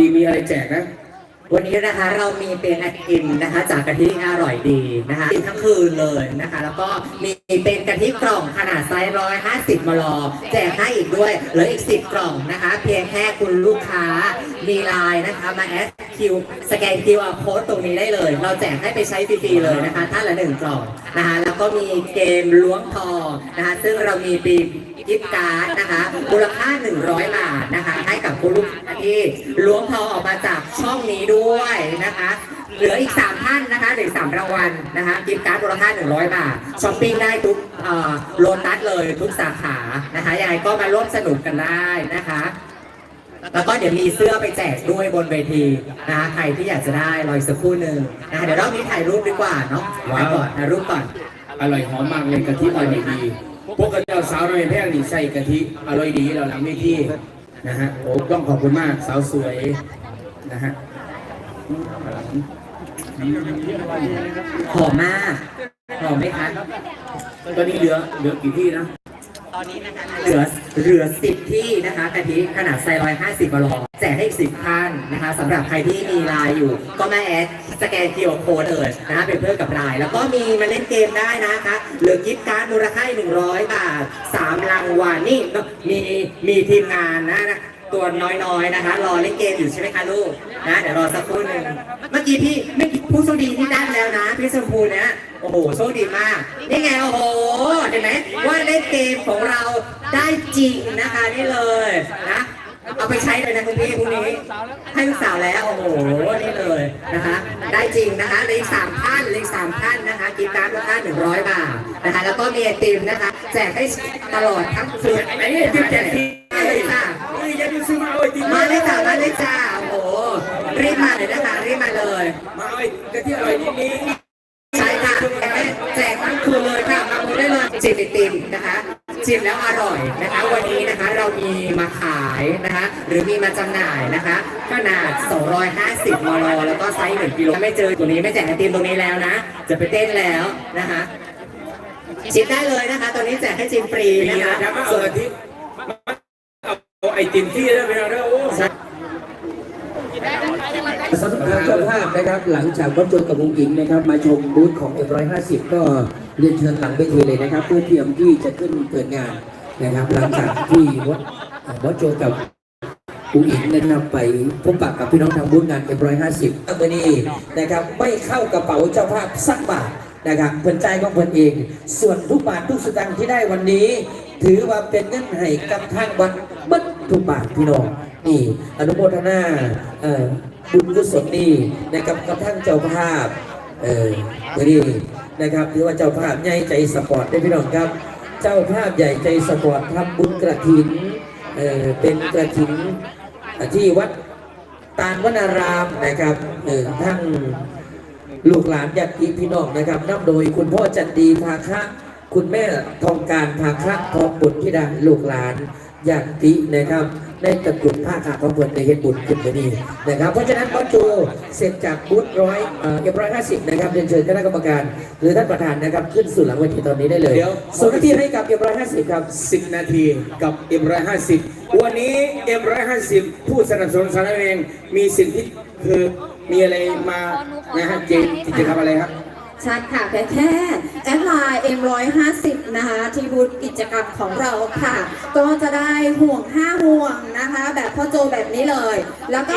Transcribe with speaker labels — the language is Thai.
Speaker 1: ดีมีอะไรแจกนะ
Speaker 2: วันนี้นะคะเรามีเป็นไอติมนะคะ จากกะทิอร่อยดีนะคะกินทั้งคืนเลยนะคะ แล้วก็มีเป็นกะทิกล่องขนาดไซส์ร้อยห้าสิบมลแจกให้อีกด้วยเหลืออีกสิบกล่องนะคะ เพียงแค่คุณลูกค้ามีไลน์นะคะมาแอดคิวสแกน QR code ตรงนี้ได้เลย เราแจกให้ไปใช้ฟรีๆเลยนะคะท่านละหนึ่งกล่องนะคะ ก็มีเกมล้วงทองนะคะซึ่งเรามีปีกิฟต์การ์ดนะคะมูลค่า 100 บาทนะคะ ให้กับคุณลูกค้าที่ล้วงทองออกมาจากช่องนี้ด้วยนะคะเหลืออีก 3 ท่านนะคะเหลือสามรางวัลนะคะกิฟต์การ์ดมูลค่า 100 บาทช้อปปิ้งได้ทุกโลตัสเลยทุกสาขานะคะยังไงก็มาร่วมสนุกกันได้นะคะแล้วก็เดี๋ยวมีเสื้อไปแจกด้วยบนเวทีนะคะใครที่อยากจะได้รออีกสักครู่หนึ่งนะคะเดี๋ยวรอบนี้ถ่ายรูปดีกว่าเนาะถ่ายก่อนถ่ายรูปก่อน
Speaker 1: อร่อยหอมมากเลยกะทิอร่อยดีพวกกระเจ้าสาวน้อยแพงนี่ใส่กะทิอร่อยดีเราหลังไม่ที่นะฮะโอ้ต้องขอบคุณมากสาวสวยนะฮะ
Speaker 2: หอมมากหอมไหมคะ
Speaker 1: ตอนนี้เหลือเหลือกี่ที่นะ
Speaker 2: เหลือเหลือสิบที่นะคะกะทิขนาดไซร้อยห้าสิบกลอแจกให้สิบท่านนะคะสำหรับใครที่มีไลน์อยู่ ก็มาแอดสแกน QR code เลยนะคะเป็นเพื่อนกับไลน์แล้วก็มีมาเล่นเกมได้นะคะเหลือกิฟต์การ์ดมูลค่า100บาทสามรางวัลนี่มีมีทีมงานนะนะตัวน้อยๆนะคะ รอเล่นเกมอยู่ใช่ไหมคะลูกนะเดี๋ยวรอสักครู่หนึ่งเมื่อกี้พี่ไม่ผู้โชคดีที่ได้แล้วนะพี่ชมพูเนี่ยโอ้โหโชคดีมากนี่ไงโอ้โห เห็นไหมว่าเล่นเกมของเราได้จริงนะคะนี่เลยนะเอาไปใช้เลยนะคุณพี่พรุ่งนี้ให้ลูกสาวแล้วโอ้โหนี่เลยนะคะได้จริงนะคะเหลขสามท่านเหลขสามท่านนะคะกิฟต์การ์ดมูลค่าหนึ่งร้อยบาทนะคะแล้วก็มีไอติมนะคะแจกให้ตลอดทั้งคืน
Speaker 1: ไอ้นี่ที่แจกที่
Speaker 2: เลยค่ะ
Speaker 1: เฮ้ยอย่าดูซื้อมาเอาไอติม
Speaker 2: มาเลยจ้ามาเลยจ้าโอ้โหรีบมาเลยนะคะรีบมาเลย
Speaker 1: มาเอาไอ้กะทิอร่อยดีนี้
Speaker 2: ใช่ค่ะแจกทั้งคืนเลย จิบไอติมนะคะชิมแล้วอร่อยนะคะ วันนี้นะคะเรามีมาขายนะคะ หรือมีมาจำหน่ายนะคะขนาด 250มลแล้วก็ไซส์1กิโลไม่เจอตัวนี้ไม่แจกไอติมตรงนี้แล้วนะ จะไปเต้นแล้วนะคะชิมได้เลยนะคะตัวนี้แจกให้ชิมฟรี
Speaker 1: มี
Speaker 2: นะคะ
Speaker 1: นะครับเอา
Speaker 2: ส่วน
Speaker 1: กะทิเอาไอติมที่ได้ไปแล้วนะโอ้
Speaker 3: สำหรับทางเจ้าภาพนะครับ หลังจากวัดจนกับวงอิงนะครับ มาชมบูธของ F150 ก็ เรียนเชิญหลังเวทีเลยนะครับ เพื่อเตรียมที่จะขึ้นเปิดงานนะครับหลังจากที่วัดเอ่อวัดโจกับวงอิงนะครับไปพบปะกับพี่น้องทางบูธงาน F150 ตัวนี้นะครับไม่เข้ากระเป๋าเจ้าภาพสักบาทนะครับเพิ่นใจของเพิ่นเอง ส่วนทุกบาททุกสตางค์ที่ได้วันนี้ ถือว่าเป็นเงินให้กับทางวัดบิดทุกบาทพี่น้องนี่อนุโมทนาบุญกุศลนี่นะครับกับท่านเจ้าภาพ เออวัน นะครับถือว่าเจ้าภาพใหญ่ใจสปอร์ตได้พี่น้องครับ เจ้าภาพใหญ่ใจสปอร์ตทำบุญกระถินเออเป็นกระถินที่วัดตาลวนารามนะครับเออทั้งลูกหลานญาติพี่น้องนะครับนำโดยคุณพ่อจันดีภาคะ คุณแม่ทองการภาคะทองบุตรธิดาลูกหลาน ญาตินะครับในตระกูลภาคาของเพื่อนในเฮ็ดบุญขึ้นมาดีนะครับ เพราะฉะนั้นบอสโจเสร็จจากบูธร้อยเอ่อร้อยห้าสิบนะครับเรียนเชิญคณะกรรมการ หรือท่านประธานนะครับขึ้นสู่หลังเวทีตอนนี้ได้เลย
Speaker 1: เดี๋ยว
Speaker 3: ส่วนหน้าที่ให้กับเอ็มร้อยห้าสิบครับ
Speaker 1: สิบนาทีกับ M150 วันนี้ M150 ผู้สนับสนุนสารเองมีสิ่งที่คือมีอะไรมานะฮะเจนจะทำอะไรครับ
Speaker 4: ชัดค่ะแค่แค่แอดไลน์ M150 นะคะ ที่บูธกิจกรรมของเราค่ะ ก็จะได้ห่วง 5 ห่วงนะคะ แบบพ่อโจแบบนี้เลย แล้วก็